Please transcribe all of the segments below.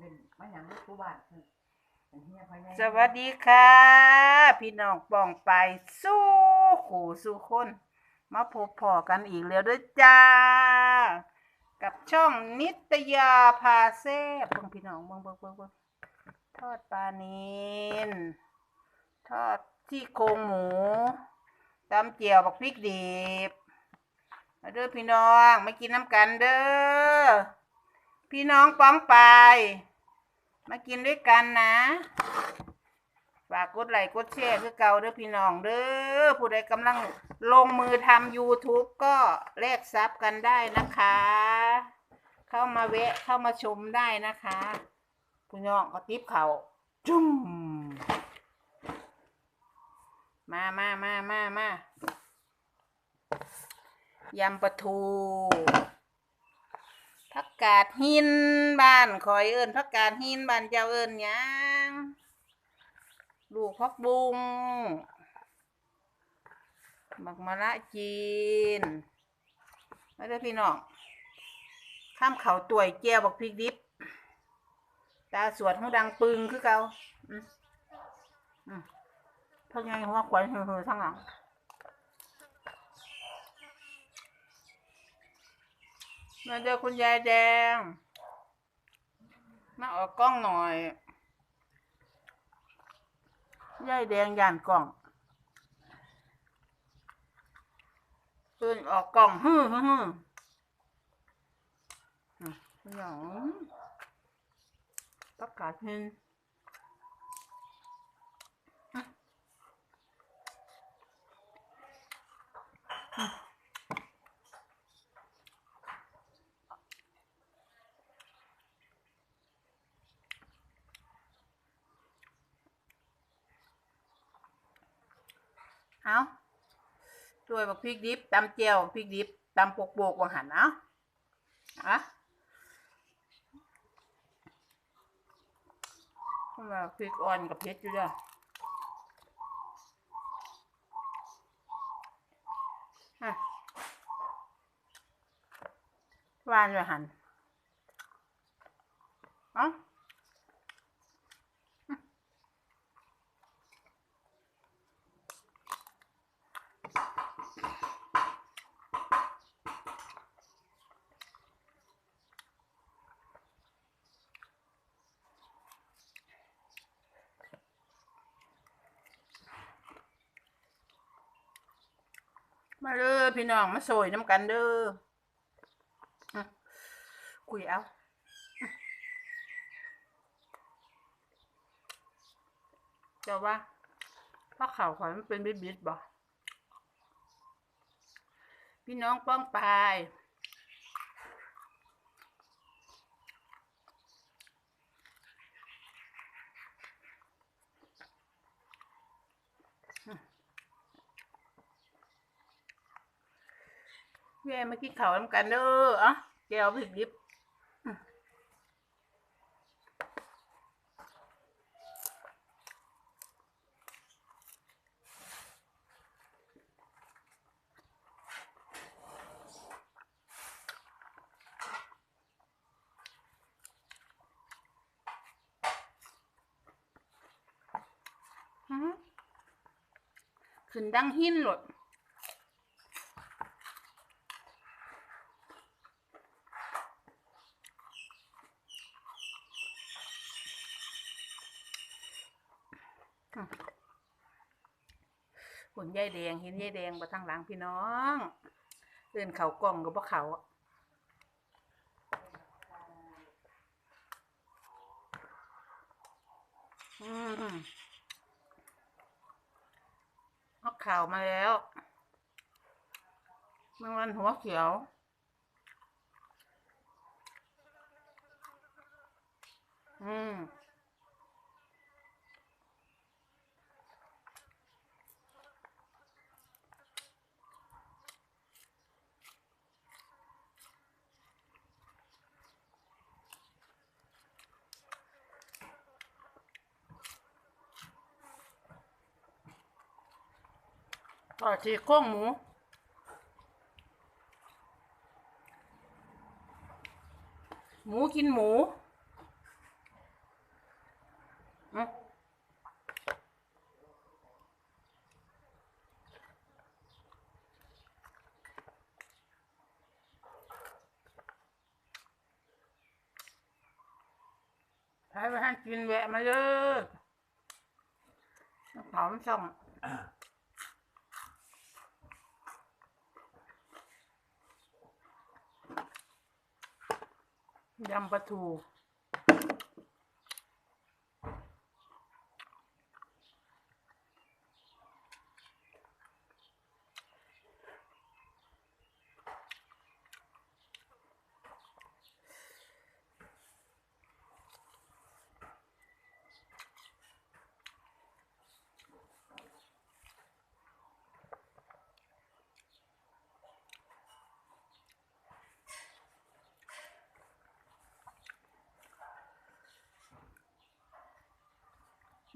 เป็นมาหยังผู้บ้านคือเป็นเฮียพ่อใหญ่สวัสดีค่ะ พี่น้องป่องไปสู้ขู่สู้คนมาพบพอกันอีกแล้วด้วยจ้า กับช่องนิตยาพาเซ่บเบิ่งพี่น้องเบิ่งเบิ่งเบิ่งเบงทอดปลานินทอดที่โครงหมูตำเจียวบักพริกดิบมาเด้อพี่น้องมากินน้ำกันเด้อพี่น้องป้องไป มากินด้วยกันนะ ฝากกดไลค์กดแชร์คือเก่าเด้อพี่น้องเด้อผู้ใดกำลังลงมือทำ YouTube ก็แลกซับกันได้นะคะ เข้ามาแวะเข้ามาชมได้นะคะพี่น้องก็ติบเขาจุ่มมามามามามา ยำปลาทู กาดหินบ้านคอยเอิญผักกาดหินบ้านเจ้าเอิญยังลูกพักบุงบักมะระจีนไมาเด้พี่น้องข้ามเขาต่วยเจียวบักพริกดิบตาสวดเขาดังปึงคือเกาอืมอืมเท่าไงหัวขวัญเหือๆทั้งหลัง มาเจอคุณยายแดง มาออกกล้องหน่อย ยายแดงยานกล้องเอื่นออกกล้องฮึ่ฮึ่ฮึ่มหยองประกาศเห็นอะอืม เอาด้วยบักพริกดิบตำเจียวพริกดิบตำปกโบกวางหันเอาอะเพราะว่าพริกอ่อนกับเพชรอยู่ด้วยอะวานเลยหันเอ้ มาเด้อพี่น้องมาสวยน้ำกันเด้อคุยเอาอะเจ้าว่าพ่อข่าวขวัญมันเป็นบิดบิดบ่พี่น้องป้องปาย แย่มากินข้าวน้ำกันเด้อเอะแก้วพริกดิบขึ้นดังหินหลด หุ่นยายแดงเห็นยายแดงมาทางหลังพี่น้องเดินเขากล้องกับพวกเขาอะอืมเอาข่าวมาแล้วเมื่อวันหัวเขียว อืม ต่อชีโครงหมูหมูกินหมูอืมใครไปให้กินแวะมาเลยหอมส่ง ยำปลาทู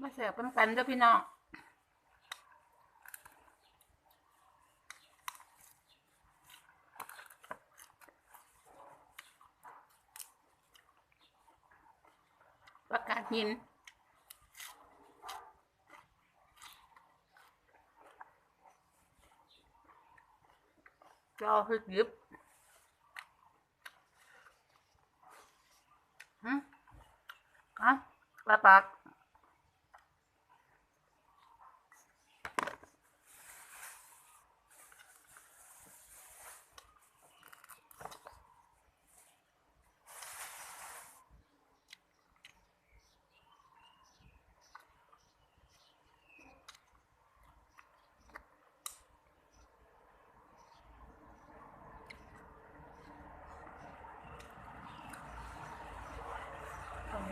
มาแสบกันกันเด้อพี่น้องประกาศหินจอคือยิบฮึอะปลาปาก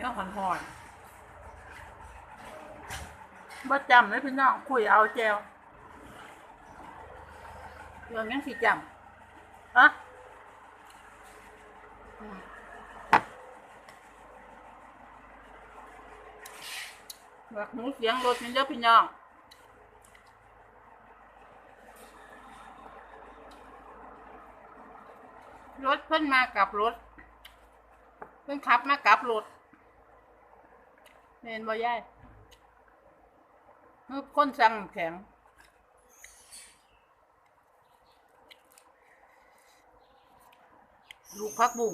ตรงหอนหอนๆบ่จำเลยพี่น้องคุยเอาแจวเรื่องยังสิจำอะอืมแบบหมูเสียงรถนี่เด้อพี่น้องรถเพิ่นมากับรถเพิ่นขับมากับรถ เมนบ่ยายเฮ้ยคนสั่งแข็ง ลูกพักบุ้ง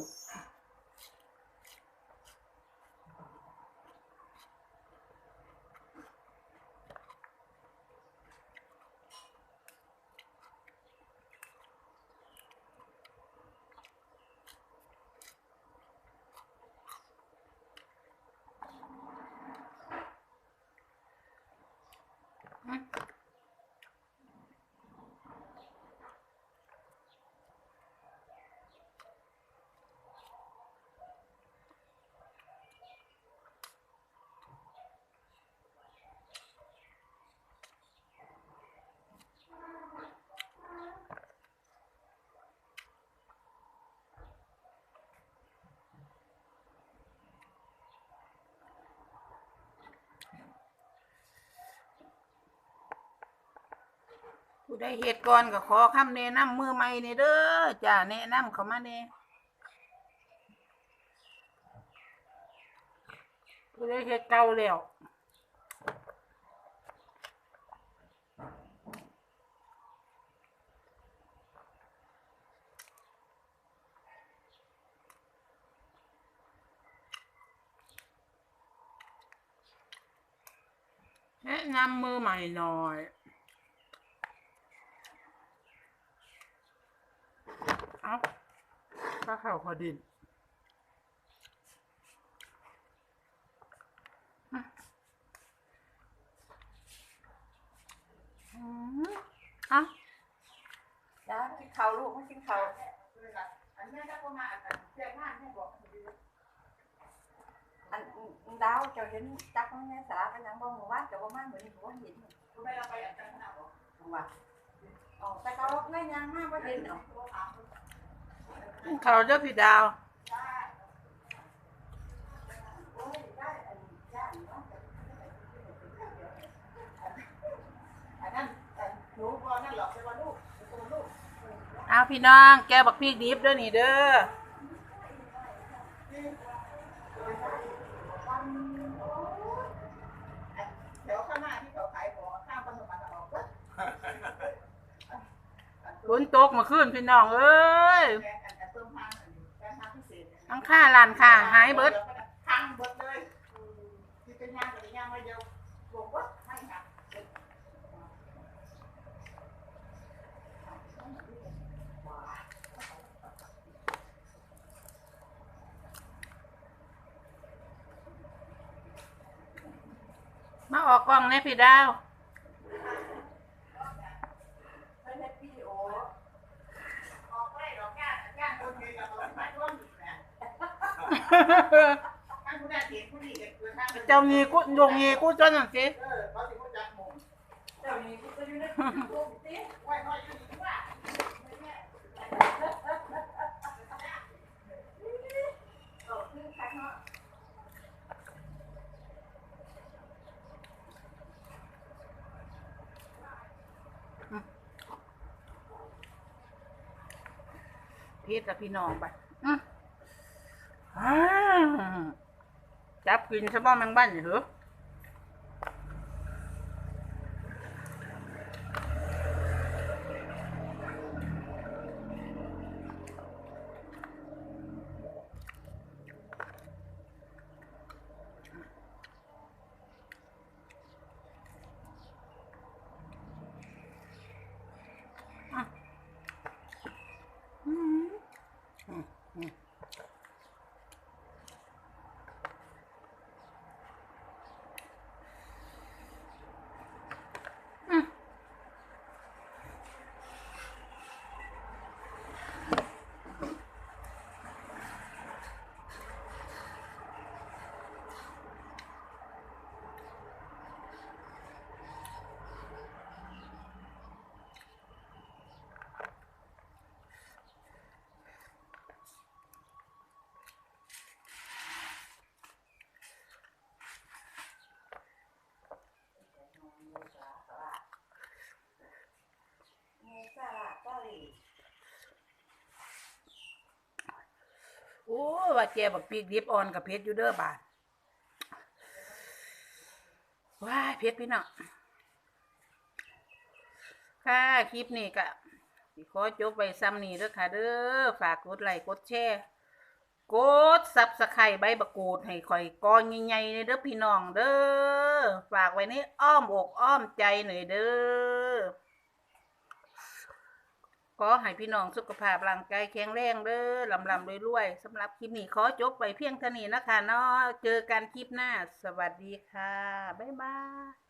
ผู้ใดเหตุก่อนก็ขอคำแนะนำมือใหม่นี่เด้อจ้าแนะนำเขามาแน่ผู้ใดเหตุเก่าแล้วแนะนำมือใหม่หน่อย เอา ข้าข่าวขอดินอะอืมเอะจ้ากินข้าวลูกไม่กินข้าวอันนี้ถ้าก็มาอันเสียงานให้บอกอันดาวเจ้าเห็นจักมันแม่สาเป็นหยังบ่หมู่บ้านเจ้าบ่มาเหมือนนี่บ่เห็นคุณได้เราไปอันจังหนาบอกว่าอ๋อแต่เขาแม่ยังมาบ่เห็นเนาะ กิข้าวเด้อพี่ดาว เอาพี่น้อง แกบักพี่ดิฟด้วยนี่เด้อแถวข้างหน้าที่เขาขายของข้ามปะตมากมาขึ้นพี่น้องเอ้ย แม่ พิเศษเนี่ยทั้งค่าร้านค่าหายเบิดทางเบิดเลยอืมที่เป็นย่างกับย่างไว้เดียวรวมเบิดไม่หักมาออกกล้องแน่พี่ดาว ไม่ใช่วิดีโอออกไปดอกย่างย่างคนเดียวกับเราไม่ร่วมอีกนะ ท่านผู้ใดเห็นผู้นี้ก็คือท่านเจ้างีกูยงงีกูจนนั่นสิเออเขาสิผู้จักหมงเจ้านี้ก็อยู่ในกลุ่มติไว้น้อยอยู่ดีกว่าไม่แน่เออคือคักเนาะพีดกับพี่น้องไป จับกินซะบ้องแมงบ้านเหรออืมอืมอืมอืมโอ้ ว่าแกบักปีกดิบอ่อนกับเพชรอยู่เด้อบาทว้าเพชรพี่น้องค่ะคลิปนี้ก็ขอจบไปซ้ำนี้เด้อค่ะ เด้อฝากกดไลค์กดแชร์กดซับสไครใบประกูดให้ข่อยกอนใหญ่ๆในเด้อพี่น้องเด้อฝากไว้ในอ้อมอกอ้อมใจหน่อยเด้อ ขอให้พี่น้องสุขภาพร่างกายแข็งแรงเด้อลำลำรวยๆสำหรับคลิปนี้ขอจบไปเพียงเท่านี้นะคะเนาะเจอกันคลิปหน้า สวัสดีค่ะ บ๊ายบาย